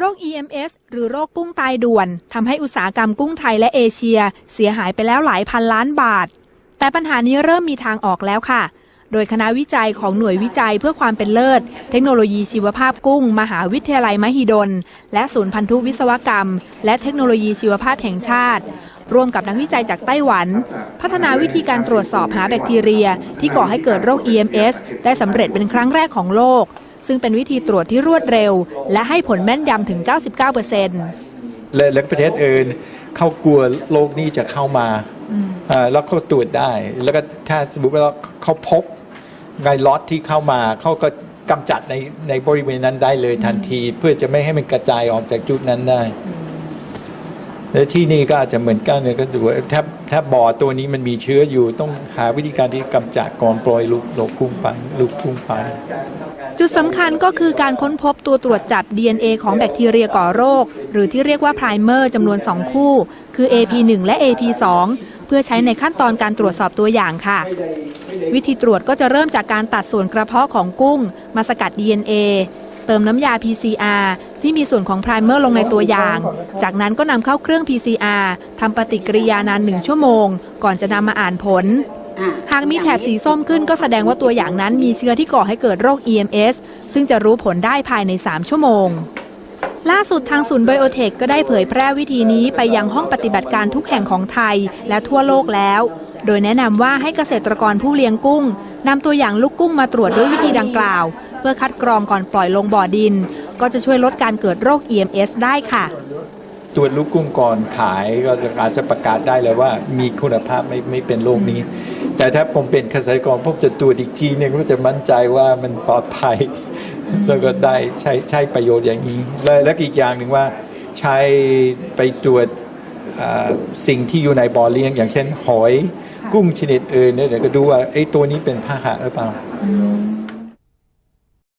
โรค EMS หรือโรคกุ้งตายด่วนทำให้อุตสาหกรรมกุ้งไทยและเอเชีย เสียหายไปแล้วหลายพันล้านบาท แต่ปัญหานี้เริ่มมีทางออกแล้วค่ะ โดยคณะวิจัยของหน่วยวิจัยเพื่อความเป็นเลิศ เทคโนโลยีชีวภาพกุ้ง มหาวิทยาลัยมหิดล และศูนย์พันธุวิศวกรรม และเทคโนโลยีชีวภาพแห่งชาติ ร่วมกับนักวิจัยจากไต้หวัน พัฒนาวิธีการตรวจสอบหาแบคทีเรีย ที่ก่อให้เกิดโรค EMS ได้สำเร็จเป็นครั้งแรกของโลก ซึ่งเป็นวิธีตรวจที่รวดเร็ว และให้ผลแม่นยำถึง 99%และและประเทศอื่นเขากลัวโรคนี้จะเข้ามาอ่าแล้วเขาตรวจได้ แล้วก็ถ้าสมมติว่าเขาพบไงล็อตที่เข้ามาเขาก็กำจัดในในบริเวณนั้นได้เลยทันที เพื่อจะไม่ให้มันกระจายออกจากจุดนั้นได้ และที่นี่ก็อาจจะเหมือนกันเลยก็ดูว่าถ้าถ้าบ่อตัวนี้มันมีเชื้ออยู่ต้องหาวิธีการที่กำจัดก่อนปล่อยลูกโลกกุ้งไปลูกกุ้งไป จุดสำคัญก็คือการค้นพบตัวตรวจจับ DNA ของแบคทีเรียก่อโรค หรือที่เรียกว่าไพรเมอร์จำนวน 2 คู่ คือ AP1 และ AP2 เพื่อใช้ในขั้นตอนการตรวจสอบตัวอย่างค่ะ วิธีตรวจก็จะเริ่มจากการตัดส่วนกระเพาะของกุ้ง มาสกัด DNA เติมน้ำยา PCR ที่มีส่วนของไพรเมอร์ลงในตัวอย่าง จากนั้นก็นำเข้าเครื่อง PCR ทำปฏิกิริยานานหนึ่งชั่วโมง ก่อนจะนำมาอ่านผล หากมีแถบสีส้มขึ้นก็แสดงว่าตัวอย่างนั้นมีเชื้อที่ก่อให้เกิดโรค EMS ซึ่งจะรู้ผลได้ภายใน 3 ชั่วโมงล่าสุดทางศูนย์ไบโอเทคก็ได้เผยแพร่วิธีนี้ไปยังห้องปฏิบัติการทุกแห่งของไทยและทั่วโลกแล้ว โดยแนะนำว่าให้เกษตรกรผู้เลี้ยงกุ้ง นำตัวอย่างลูกกุ้งมาตรวจด้วยวิธีดังกล่าว เพื่อคัดกรองก่อนปล่อยลงบ่อดิน ก็จะช่วยลดการเกิดโรค EMS ได้ค่ะตรวจลูกกุ้งก่อนขายก็อาจจะประกาศได้เลยว่า มีคุณภาพไม่ไม่เป็นโรคนี้ แต่ถ้าผมเป็นเกษตรกรผมจะตรวจอีกทีหนึงก็จะมั่นใจว่ามันปลอดภัยแล้วก็ได้ใช้ใช้ประโยชน์อย่างนี้และและอีกอย่างหนึ่งว่าใช้ไปตรวจสิ่งที่อยู่ในบ่อเลี้ยง อย่างเช่นหอย กุ้งชนิดอื่นเนี่ยเดี๋ยวก็ดูว่าไอ้ตัวนี้เป็นพาหะหรือเปล่า